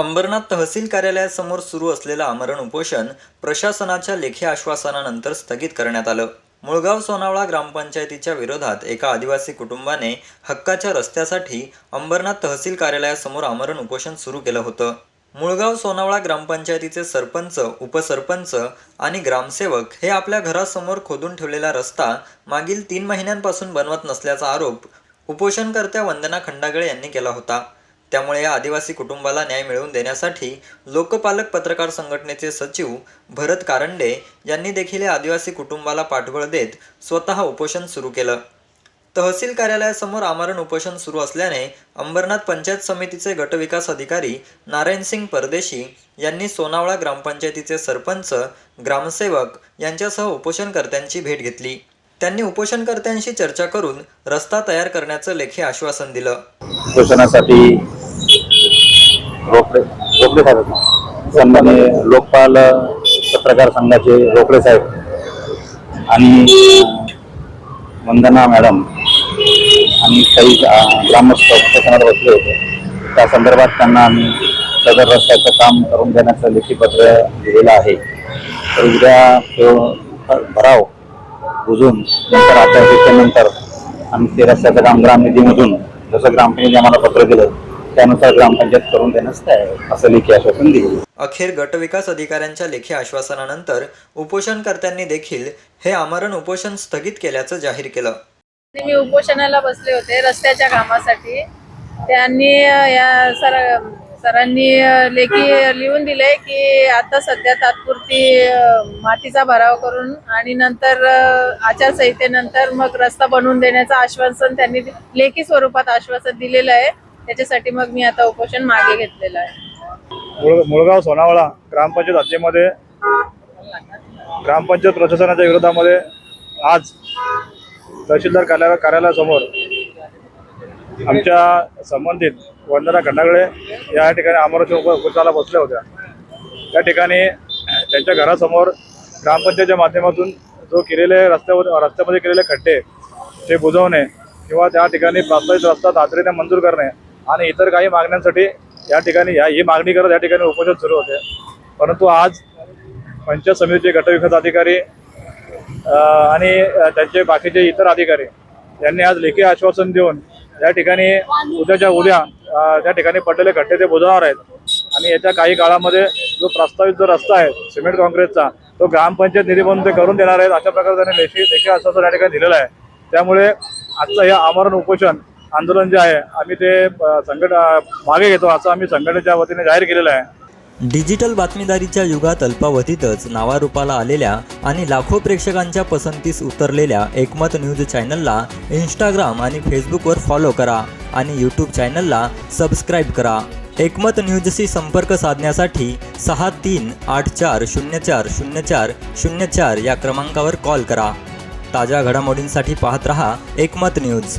अंबरनाथ तहसील कार्यालयासमोर सुरू असलेलं आमरण उपोषण प्रशासनाच्या लेखी आश्वासनानंतर स्थगित करण्यात आलं. मुळगाव सोनावळा ग्रामपंचायतीच्या विरोधात एका आदिवासी कुटुंबाने हक्काच्या रस्त्यासाठी अंबरनाथ तहसील कार्यालयासमोर आमरण उपोषण सुरू केलं होतं. मुळगाव सोनावळा ग्रामपंचायतीचे सरपंच उपसरपंच आणि ग्रामसेवक हे आपल्या घरासमोर खोदून ठेवलेला रस्ता मागील तीन महिन्यांपासून बनवत नसल्याचा आरोप उपोषणकर्त्या वंदना खंडागळे यांनी केला होता. त्यामुळे या आदिवासी कुटुंबाला न्याय मिळवून देण्यासाठी लोकपालक पत्रकार संघटनेचे सचिव भरत कारंडे यांनी देखील या आदिवासी कुटुंबाला पाठबळ देत स्वतः उपोषण सुरू केलं. तहसील कार्यालयासमोर आमरण उपोषण सुरू असल्याने अंबरनाथ पंचायत समितीचे गटविकास अधिकारी नारायणसिंग परदेशी यांनी सोनावळा ग्रामपंचायतीचे सरपंच ग्रामसेवक यांच्यासह उपोषणकर्त्यांची भेट घेतली. त्यांनी उपोषणकर्त्यांशी चर्चा करून रस्ता तयार करण्याचं लेखी आश्वासन दिलं. उपोषणासाठी रोकडे रोकडे साहेब आहेत. सन्माननीय लोकपाल पत्रकार संघाचे रोकडे साहेब. आणि वंदना मॅडम आणि काही ग्रामस्थ उपोषणात बसले होते. त्या संदर्भात त्यांना आम्ही सदर रस्त्याचं काम करून देण्याचं लेखीपत्र लिहिलेलं दिलेलं आहे. तर उद्या तो भराव बुजून नंतर आता नंतर आम्ही ते रस्त्याचं काम ग्रामनिधीमधून जसं ग्रामपंचायतीने आम्हाला पत्र दिलं त्यानुसार ग्रामपंचायत करून देण्यास तयार असं लेखी आश्वासन दिलं अखेर गटविकास अधिकाऱ्यांच्या लेखी आश्वासनानंतर उपोषणकर्त्यांनी देखील हे आमरण उपोषण स्थगित केल्याचं जाहीर केलं. मी उपोषणाला बसले होते रस्त्याच्या कामासाठी. त्यांनी या सर सरांनी लेखी लिहून दिले की आता सध्या तात्पुरती मातीचा भराव करून आणि नंतर आचारसंहितेनंतर मग रस्ता बनवून देण्याचं आश्वासन त्यांनी लेखी स्वरूपात आश्वासन दिलेलं आहे. त्याच्यासाठी मग मी आता उपोषण मागे घेतलेलं आहे. मुळ मुळगाव सोनावळा ग्रामपंचायत हद्दीमध्ये ग्रामपंचायत प्रशासनाच्या विरोधामध्ये आज तहसीलदार कार्यालय कार्यालयासमोर आमच्या संबंधित वंदना खंडागळे या ठिकाणी आमरण उपोषणाला बसल्या होत्या. त्या ठिकाणी त्यांच्या घरासमोर ग्रामपंचायतच्या माध्यमातून जो केलेले रस्त्यावर रस्त्यामध्ये केलेले खड्डे ते बुजवणे किंवा त्या ठिकाणी प्रस्तावित रस्ता तातडीने मंजूर करणे आणि इतर काही मागण्यांसाठी या ठिकाणी या ही मागणी करत या ठिकाणी उपोषण सुरू होते. परंतु आज पंचायत समितीचे गटविकास अधिकारी आणि त्यांचे बाकीचे इतर अधिकारी यांनी आज लेखी आश्वासन देऊन या ठिकाणी उद्याच्या उद्या त्या ठिकाणी पडलेले खड्डे ते बुजवणार आहेत. आणि येत्या काही काळामध्ये जो प्रस्तावित जो रस्ता आहे सिमेंट काँक्रीटचा तो ग्रामपंचायत निधीमधून ते करून देणार आहेत. अशा प्रकारे त्यांनी लेखी लेखी आश्वासन या ठिकाणी दिलेलं आहे. त्यामुळे आजचं हे आमरण उपोषण आंदोलन जे आहे आम्ही ते संघट मागे घेतो असं आम्ही संघटनेच्या वतीने जाहीर केलेलं आहे. डिजिटल बातमीदारीच्या युगात अल्पावधीतच नावारूपाला आलेल्या आणि लाखो प्रेक्षकांच्या पसंतीस उतरलेल्या एकमत न्यूज चॅनलला इंस्टाग्राम आणि फेसबुकवर फॉलो करा आणि यूट्यूब चॅनलला सबस्क्राईब करा. एकमत न्यूजशी संपर्क साधण्यासाठी सहा तीन आठ चार शून्य चार शून्य चार शून्य चार या क्रमांकावर कॉल करा. ताज्या घडामोडींसाठी पाहत रहा एकमत न्यूज.